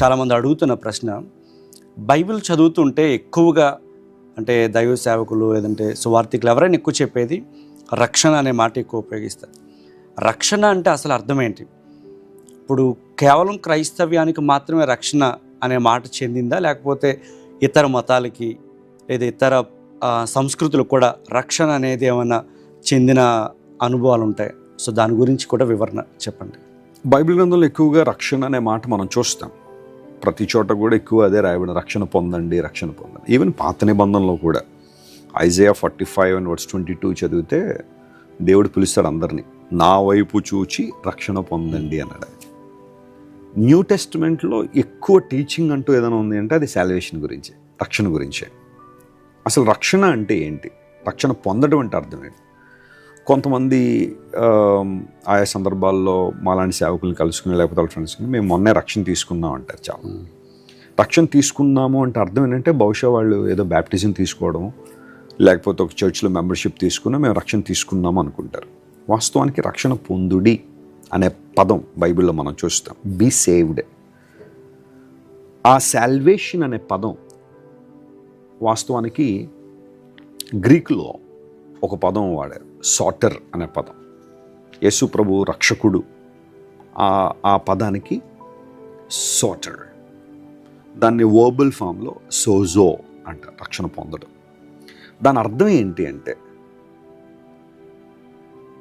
చాలామంది అడుగుతున్న ప్రశ్న బైబిల్ చదువుతుంటే ఎక్కువగా అంటే దైవ సేవకులు లేదంటే సువార్థికులు ఎవరైనా ఎక్కువ చెప్పేది రక్షణ అనే మాట ఎక్కువ ఉపయోగిస్తారు. రక్షణ అంటే అసలు అర్థం ఏంటి? ఇప్పుడు కేవలం క్రైస్తవ్యానికి మాత్రమే రక్షణ అనే మాట చెందిందా? లేకపోతే ఇతర మతాలకి లేదా ఇతర సంస్కృతులకు కూడా రక్షణ అనేది ఏమైనా చెందిన అనుభవాలు ఉంటాయి? సో దాని గురించి కూడా వివరణ చెప్పండి. బైబిల్ గ్రంథంలో ఎక్కువగా రక్షణ అనే మాట మనం చూస్తాం. ప్రతి చోట కూడా ఎక్కువ అదే రాయబడిన రక్షణ పొందండి రక్షణ పొందండి. ఈవెన్ పాత నిబంధనలో కూడా Isaiah forty five and words twenty two చదివితే దేవుడు పిలుస్తాడు అందరినీ నా వైపు చూచి రక్షణ పొందండి అన్నాడు న్యూ టెస్ట్మెంట్లో ఎక్కువ టీచింగ్ అంటూ ఏదైనా ఉంది అంటే అది శాల్వేషన్ గురించి రక్షణ గురించే. అసలు రక్షణ అంటే ఏంటి? రక్షణ పొందడం అంటే అర్థం ఏంటి? కొంతమంది ఆయా సందర్భాల్లో మాలాంటి సేవకులను కలుసుకుని లేకపోతే వాళ్ళ ఫ్రెండ్స్ని మేము మొన్నే రక్షణ తీసుకున్నాం అంటారు చాలా రక్షణ తీసుకున్నాము అంటే అర్థం ఏంటంటే బహుశా వాళ్ళు ఏదో బ్యాప్టిజం తీసుకోవడం లేకపోతే ఒక చర్చ్లో మెంబర్షిప్ తీసుకున్నా మేము రక్షణ తీసుకున్నాము అనుకుంటారు. వాస్తవానికి రక్షణ పొందుడి అనే పదం బైబిల్లో మనం చూస్తాం. బీ సేవ్డ్ ఆ శాల్వేషన్ అనే పదం వాస్తవానికి గ్రీకులో ఒక పదం వాడారు. సాటర్ అనే పదం. యేసు ప్రభు రక్షకుడు. ఆ ఆ పదానికి సాటర్. దాన్ని ఓబుల్ ఫామ్లో సోజో అంట రక్షణ పొందడం. దాని అర్థం ఏంటి అంటే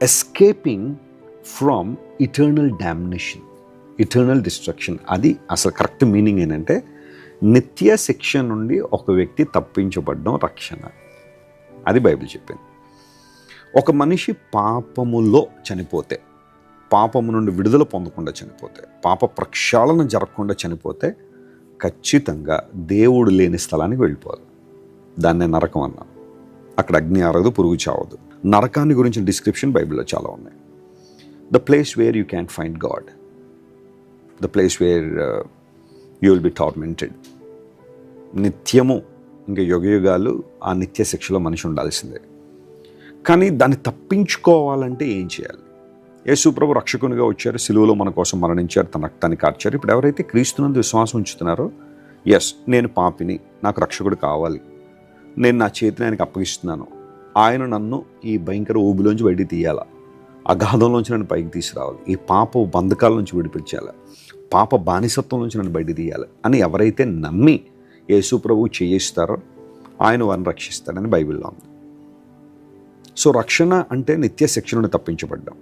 escaping from eternal domination eternal destruction అది అసలు కరెక్ట్ మీనింగ్ ఏంటంటే నిత్య శిక్ష నుండి ఒక వ్యక్తి తప్పించబడడం రక్షణ. అది బైబిల్ చెప్పింది. ఒక మనిషి పాపములో చనిపోతే పాపము నుండి విడుదల పొందకుండా చనిపోతే పాప ప్రక్షాళన జరగకుండా చనిపోతే ఖచ్చితంగా దేవుడు లేని స్థలానికి వెళ్ళిపోవాలి దాన్నే నరకం అన్నాం. అక్కడ అగ్ని ఆరదు పురుగు చావదు. నరకాన్ని గురించిన డిస్క్రిప్షన్ బైబిల్లో చాలా ఉన్నాయి. The place where you can find God the place where you will be tormented నిత్యము ఇంకా యుగయుగాలు ఆ నిత్య శిక్షలో మనిషి ఉండాల్సిందే. కానీ దాన్ని తప్పించుకోవాలంటే ఏం చేయాలి? యేసుప్రభు రక్షకునిగా వచ్చారు సిలువలో మన కోసం మరణించారు తన రక్తాన్ని కార్చారు. ఇప్పుడు ఎవరైతే క్రీస్తునందు విశ్వాసం ఉంచుతున్నారో ఎస్ నేను పాపిని నాకు రక్షకుడు కావాలి. నేను నా చేతిని ఆయనకు అప్పగిస్తున్నాను. ఆయన నన్ను ఈ భయంకర ఊబిలోంచి బయటికి తీయాలా. అగాధంలోంచి నన్ను పైకి తీసుకురావాలి. ఈ పాప బంధకాల నుంచి విడిపించాలి. పాప బానిసత్వం నుంచి నన్ను బయటికి తీయాలి అని ఎవరైతే నమ్మి యేసు ప్రభువు చేయిస్తారో ఆయన వారిని రక్షిస్తాడని బైబిల్లో ఉంది. సో రక్షణ అంటే నిత్య శిక్షణను తప్పించబడ్డం. తప్పించబడ్డాం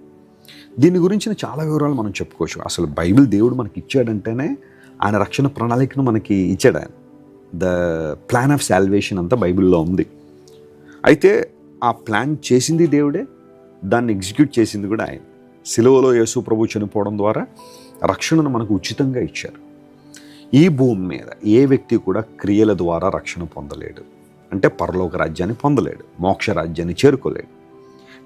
దీని గురించిన చాలా వివరాలు మనం చెప్పుకోవచ్చు. అసలు బైబిల్ దేవుడు మనకి ఇచ్చాడంటేనే ఆయన రక్షణ ప్రణాళికను మనకి ఇచ్చాడు ఆయన. ద ప్లాన్ ఆఫ్ శాల్వేషన్ అంతా బైబిల్లో ఉంది. అయితే ఆ ప్లాన్ చేసింది దేవుడే దాన్ని ఎగ్జిక్యూట్ చేసింది కూడా ఆయన. సిలువలో యేసు ప్రభు చనిపోవడం ద్వారా రక్షణను మనకు ఉచితంగా ఇచ్చారు. ఈ భూమి మీద ఏ వ్యక్తి కూడా క్రియల ద్వారా రక్షణ పొందలేడు. అంటే పరలోక రాజ్యాన్ని పొందలేడు మోక్ష రాజ్యాన్ని చేరుకోలేడు.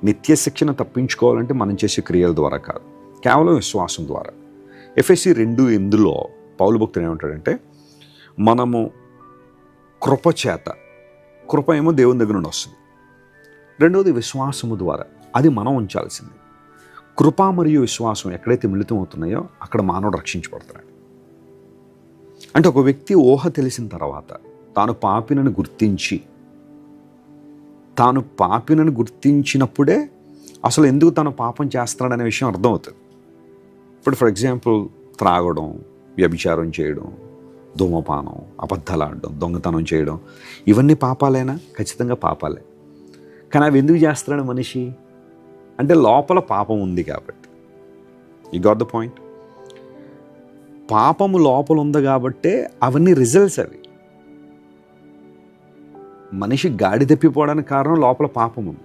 నిత్య శిక్షణ తప్పించుకోవాలంటే మనం చేసే క్రియల ద్వారా కాదు కేవలం విశ్వాసం ద్వారా. ఎఫ్ఎస్సి రెండు ఇందులో పౌలు భక్తులు ఏమంటాడంటే మనము కృప చేత కృప ఏమో దేవుని దగ్గర నుండి వస్తుంది. రెండవది విశ్వాసము ద్వారా అది మనం ఉంచాల్సింది. కృప మరియు విశ్వాసం ఎక్కడైతే మిళితం అవుతున్నాయో అక్కడ మానవుడు రక్షించబడుతున్నాడు. అంటే ఒక వ్యక్తి ఊహ తెలిసిన తర్వాత తాను పాపినని గుర్తించి. తాను పాపినని గుర్తించినప్పుడే అసలు ఎందుకు తను పాపం చేస్తున్నాడనే విషయం అర్థమవుతుంది. ఇప్పుడు ఫర్ ఎగ్జాంపుల్ త్రాగడం వ్యభిచారం చేయడం ధూమపానం అబద్ధలాడడం దొంగతనం చేయడం ఇవన్నీ పాపాలేనా? ఖచ్చితంగా పాపాలే. కానీ అవి ఎందుకు చేస్తున్నాడు మనిషి? అంటే లోపల పాపం ఉంది కాబట్టి. ఈ గాట్ ద పాయింట్ పాపము లోపల ఉంది కాబట్టే అవన్నీ రిజల్ట్స్ అవి. మనిషి గాడి తప్పిపోవడానికి కారణం లోపల పాపం ఉంది.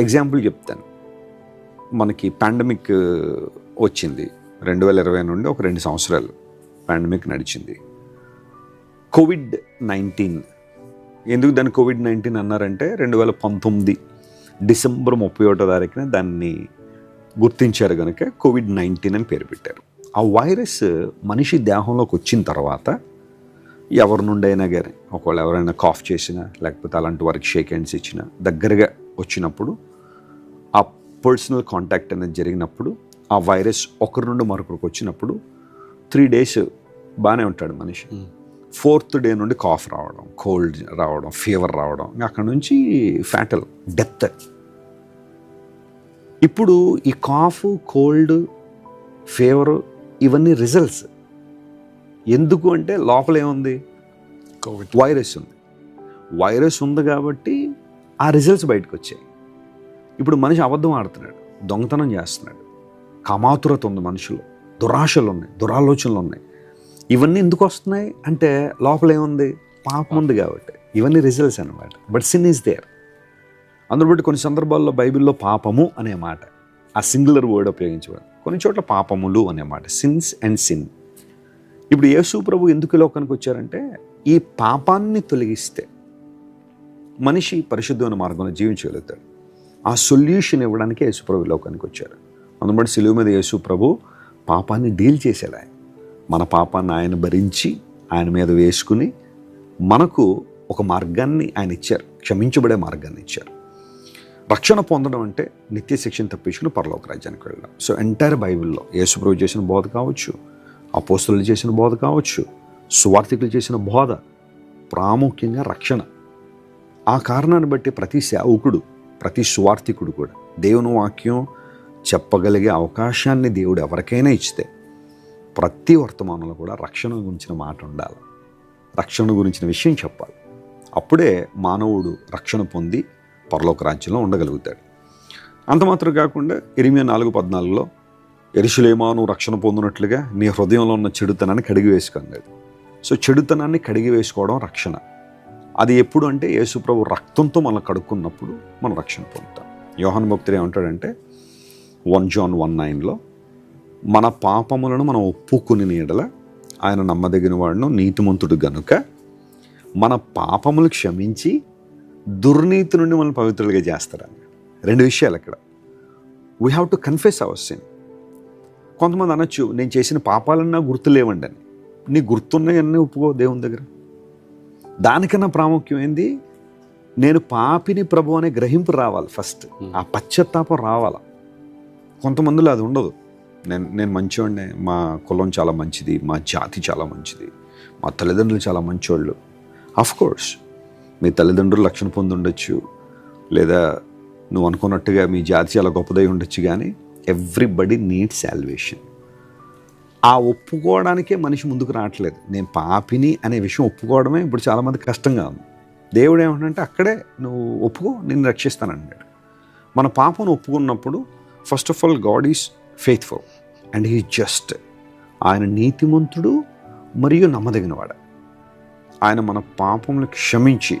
ఎగ్జాంపుల్ చెప్తాను. మనకి పాండమిక్ వచ్చింది. రెండు వేల ఇరవై నుండి ఒక రెండు సంవత్సరాలు పాండమిక్ నడిచింది. కోవిడ్ నైన్టీన్ ఎందుకు దాన్ని కోవిడ్ నైన్టీన్ అన్నారంటే రెండు వేల పంతొమ్మిది డిసెంబర్ ముప్పై ఒకటో తారీఖున దాన్ని గుర్తించారు కనుక కోవిడ్ నైన్టీన్ అని పేరు పెట్టారు. ఆ వైరస్ మనిషి దేహంలోకి వచ్చిన తర్వాత ఎవరి నుండైనా కానీ ఒకవేళ ఎవరైనా కాఫ్ చేసినా లేకపోతే అలాంటి వారికి షేక్ హ్యాండ్స్ ఇచ్చినా దగ్గరగా వచ్చినప్పుడు ఆ పర్సనల్ కాంటాక్ట్ అనేది జరిగినప్పుడు ఆ వైరస్ ఒకరి నుండి మరొకరికి వచ్చినప్పుడు త్రీ డేస్ బాగానే ఉంటాడు మనిషి. ఫోర్త్ డే నుండి కాఫ్ రావడం కోల్డ్ రావడం ఫీవర్ రావడం అక్కడ నుంచి ఫ్యాటల్ డెత్ ఇప్పుడు ఈ కాఫ్ కోల్డ్ ఫీవర్ ఇవన్నీ రిజల్ట్స్ ఎందుకు అంటే లోపల ఏముంది? కోవిడ్ వైరస్ ఉంది. వైరస్ ఉంది కాబట్టి ఆ రిజల్ట్స్ బయటకు వచ్చాయి ఇప్పుడు మనిషి అబద్ధం ఆడుతున్నాడు దొంగతనం చేస్తున్నాడు. కామాతురత ఉంది మనుషులు దురాశలు ఉన్నాయి దురాలోచనలు ఉన్నాయి. ఇవన్నీ ఎందుకు వస్తున్నాయి? అంటే లోపల ఏముంది? పాపం ఉంది కాబట్టి. ఇవన్నీ రిజల్ట్స్ అన్నమాట. బట్ సిన్ ఈజ్ దేర్ అందులో బట్టి కొన్ని సందర్భాల్లో బైబిల్లో పాపము అనే మాట ఆ సింగులర్ వర్డ్ ఉపయోగించబడింది కొన్ని చోట్ల పాపములు అనే మాట సిన్స్ అండ్ సిన్ ఇప్పుడు యేసు ప్రభు ఎందుకు లోకానికి వచ్చారంటే ఈ పాపాన్ని తొలగిస్తే మనిషి పరిశుద్ధమైన మార్గంలో జీవించగలుగుతాడు. ఆ సొల్యూషన్ ఇవ్వడానికి యేసుప్రభు లోకానికి వచ్చారు. అందుబట్టి సిలువు మీద యేసు ప్రభు పాపాన్ని డీల్ చేశాడు ఆయన. మన పాపాన్ని ఆయన భరించి ఆయన మీద వేసుకుని మనకు ఒక మార్గాన్ని ఆయన ఇచ్చారు. క్షమించబడే మార్గాన్ని ఇచ్చారు. రక్షణ పొందడం అంటే నిత్య శిక్షణ తప్పించుకుని పరలోక రాజ్యానికి వెళ్ళడం. సో ఎంటైర్ బైబిల్లో యేసుప్రభు చేసిన బోధ కావచ్చు అపోస్తులు చేసిన బోధ కావచ్చు సువార్థికులు చేసిన బోధ ప్రాముఖ్యంగా రక్షణ. ఆ కారణాన్ని బట్టి ప్రతి సేవకుడు ప్రతి సువార్థికుడు కూడా దేవుని వాక్యం చెప్పగలిగే అవకాశాన్ని దేవుడు ఎవరికైనా ఇచ్చితే ప్రతి వర్తమానంలో కూడా రక్షణ గురించిన మాట ఉండాలి. రక్షణ గురించిన విషయం చెప్పాలి. అప్పుడే మానవుడు రక్షణ పొంది పరలోక రాజ్యంలో ఉండగలుగుతాడు. అంత మాత్రం కాకుండా ఇరిమియా నాలుగు పద్నాలుగులో ఎరుషులేమాను రక్షణ పొందినట్లుగా నీ హృదయంలో ఉన్న చెడుతనాన్ని కడిగి వేసుకోలేదు సో చెడుతనాన్ని కడిగి వేసుకోవడం రక్షణ. అది ఎప్పుడు అంటే యేసుప్రభు రక్తంతో మనం కడుక్కున్నప్పుడు మనం రక్షణ పొందుతాం. యోహన్ భక్తుడు ఏమంటాడంటే వన్ జాన్ వన్ నైన్లో మన పాపములను మనం ఒప్పుకుని నీడల ఆయన నమ్మదగిన వాడును నీతిమంతుడు గనుక మన పాపములు క్షమించి దుర్నీతి నుండి మనం పవిత్రులుగా చేస్తారని. రెండు విషయాలు అక్కడ. We have to confess our sin కొంతమంది అనొచ్చు నేను చేసిన పాపాలన్నా గుర్తులేవండి అని. నీ గుర్తున్నాయన్నీ ఒప్పుకో దేవుని దగ్గర. దానికన్నా ప్రాముఖ్యమైంది నేను పాపిని ప్రభు అనే గ్రహింపు రావాలి ఫస్ట్. ఆ పశ్చాత్తాపం రావాలి. కొంతమందిలో అది ఉండదు. నేను నేను మంచివాడిని మా కులం చాలా మంచిది మా జాతి చాలా మంచిది మా తల్లిదండ్రులు చాలా మంచోళ్ళు. అఫ్ కోర్స్ మీ తల్లిదండ్రులు రక్షణ పొంది ఉండొచ్చు లేదా నువ్వు అనుకున్నట్టుగా మీ జాతి చాలా గొప్పదై ఉండొచ్చు కానీ ఎవ్రీబడి నీడ్ శాల్వేషన్ ఆ ఒప్పుకోవడానికే మనిషి ముందుకు రావట్లేదు. నేను పాపిని అనే విషయం ఒప్పుకోవడమే ఇప్పుడు చాలామంది కష్టంగా ఉంది. దేవుడు ఏమంటే అక్కడే నువ్వు ఒప్పుకో నేను రక్షిస్తానన్నాడు మన పాపను ఒప్పుకున్నప్పుడు first of all God is faithful and he just ఆయన నీతిమంతుడు మరియు నమ్మదగినవాడు. ఆయన మన పాపములు క్షమించి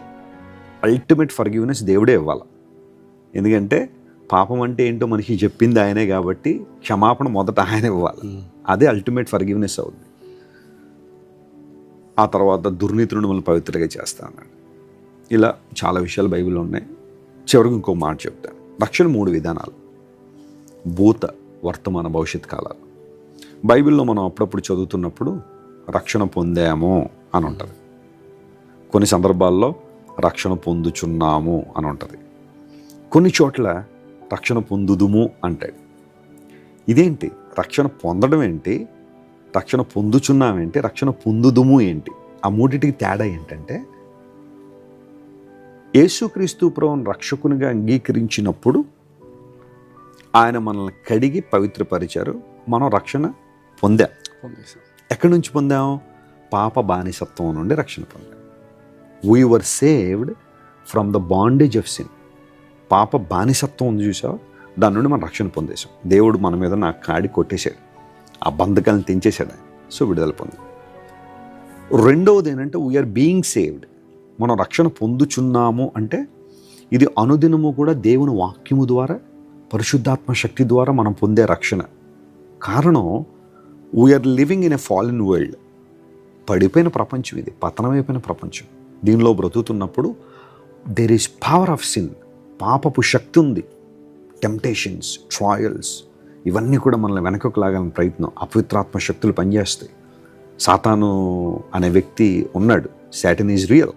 అల్టిమేట్ ఫర్గివ్నెస్ దేవుడే ఇవ్వాలి. ఎందుకంటే పాపం అంటే ఏంటో మనకి చెప్పింది ఆయనే కాబట్టి క్షమాపణ మొదట ఆయన ఇవ్వాలి. అదే అల్టిమేట్ ఫర్గివ్నెస్ అవుతుంది ఆ తర్వాత దుర్నీతి నుండి మనం పవిత్రగా చేస్తా అన్నాడు. ఇలా చాలా విషయాలు బైబిల్లో ఉన్నాయి. చివరికి ఇంకో మాట చెప్తాను. రక్షణ మూడు విధానాలు. భూత వర్తమాన భవిష్యత్ కాలాలు. బైబిల్లో మనం అప్పుడప్పుడు చదువుతున్నప్పుడు రక్షణ పొందాము అని ఉంటుంది. కొన్ని సందర్భాల్లో రక్షణ పొందుచున్నాము అని ఉంటుంది. కొన్ని చోట్ల రక్షణ పొందుదుము అంటాడు. ఇదేంటి? రక్షణ పొందడం ఏంటి? రక్షణ పొందుచున్నామేంటి రక్షణ పొందుదుము ఏంటి? ఆ మూడిటికి తేడా ఏంటంటే యేసుక్రీస్తు ప్రభువును రక్షకునిగా అంగీకరించినప్పుడు ఆయన మనల్ని కడిగి పవిత్రపరిచారు. మనం రక్షణ పొందాం. ఎక్కడి నుంచి పొందాం? పాప బానిసత్వం నుండి రక్షణ పొందాం. We were saved from the bondage of sin పాప బానిసత్వం ఉంది చూసావు? దాని నుండి మనం రక్షణ పొందేశాం. దేవుడు మన మీద నా కాడి కొట్టేశాడు. ఆ బంధకాలను తెంచేశాడు సో విడుదల పొందాం. రెండవది ఏంటంటే వీఆర్ బీయింగ్ సేవ్డ్ మనం రక్షణ పొందుచున్నాము అంటే ఇది అనుదినము కూడా దేవుని వాక్యము ద్వారా పరిశుద్ధాత్మ శక్తి ద్వారా మనం పొందే రక్షణ. కారణం we are living in a fallen world పడిపోయిన ప్రపంచం ఇది పతనమైపోయిన ప్రపంచం. దీనిలో బ్రతుకుతున్నప్పుడు there is power of sin పాపపు శక్తి ఉంది. టెంప్టేషన్స్ ట్రయల్స్ ఇవన్నీ కూడా మనల్ని వెనకకు లాగాలని ప్రయత్నం అపవిత్రాత్మ శక్తులు పనిచేస్తాయి. సాతాను అనే వ్యక్తి ఉన్నాడు. Satan is real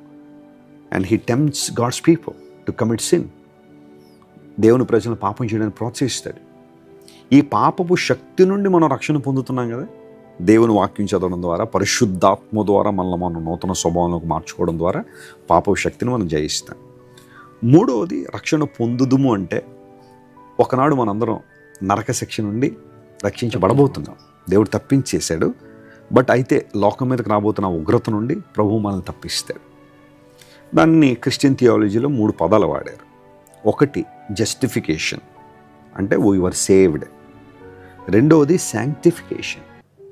and he tempts God's people to commit sin దేవుని ప్రజలను పాపం చేయడానికి ప్రోత్సహిస్తాడు. ఈ పాపపు శక్తి నుండి మనం రక్షణ పొందుతున్నాం కదా? దేవుని వాక్యం చదవడం ద్వారా పరిశుద్ధాత్మ ద్వారా మనల్ని మనం నూతన స్వభావంలోకి మార్చుకోవడం ద్వారా పాపపు శక్తిని మనం జయిస్తాం. మూడవది రక్షణ పొందుదుము అంటే ఒకనాడు మనందరం నరక శిక్ష నుండి రక్షించబడబోతున్నాం. దేవుడు తప్పించేశాడు. బట్ అయితే లోకం మీదకి రాబోతున్న ఉగ్రత నుండి ప్రభువు మనల్ని తప్పిస్తాడు. దాన్ని క్రిస్టియన్ థియాలజీలో మూడు పదాలు వాడారు. ఒకటి జస్టిఫికేషన్ అంటే వీఆర్ సేవ్డ్ రెండవది sanctification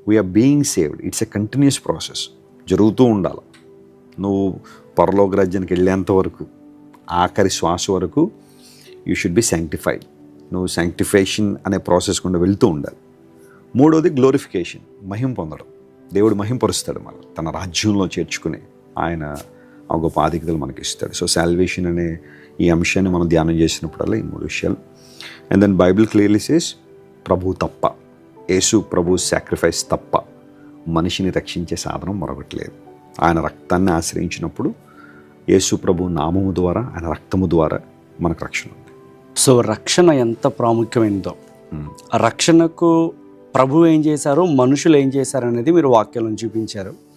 we are being saved it's a continuous process జరుగుతూ ఉండాలి. నువ్వు పరలోక రాజ్యానికి వెళ్ళేంత వరకు ఆఖరి శ్వాస వరకు యూ షుడ్ బి శాంక్టిఫైడ్ నువ్వు శాంక్టిఫికేషన్ అనే ప్రాసెస్ గుండా వెళ్తూ ఉండాలి. మూడోది గ్లోరిఫికేషన్ మహిం పొందడం. దేవుడు మహింపరుస్తాడు మనం తన రాజ్యంలో చేర్చుకుని ఆయన ఆ గొప్ప ఆధిక్యతలు మనకి ఇస్తాడు. సో సాల్వేషన్ అనే ఈ అంశాన్ని మనం ధ్యానం చేసినప్పుడల్లా ఈ మూడు విషయాలు. And then Bible clearly says ప్రభు తప్ప యేసు ప్రభు సాక్రిఫైస్ తప్ప మనిషిని రక్షించే సాధనం మరొకటి లేదు. ఆయన రక్తాన్ని ఆశ్రయించినప్పుడు యేసు ప్రభు నామము ద్వారా ఆయన రక్తము ద్వారా మనకు రక్షణ ఉంది. సో రక్షణ ఎంత ప్రాముఖ్యమైనదో. ఆ రక్షణకు ప్రభు ఏం చేశారు? మనుషులు ఏం చేశారు అనేది మీరు వాక్యాలను చూపించారు.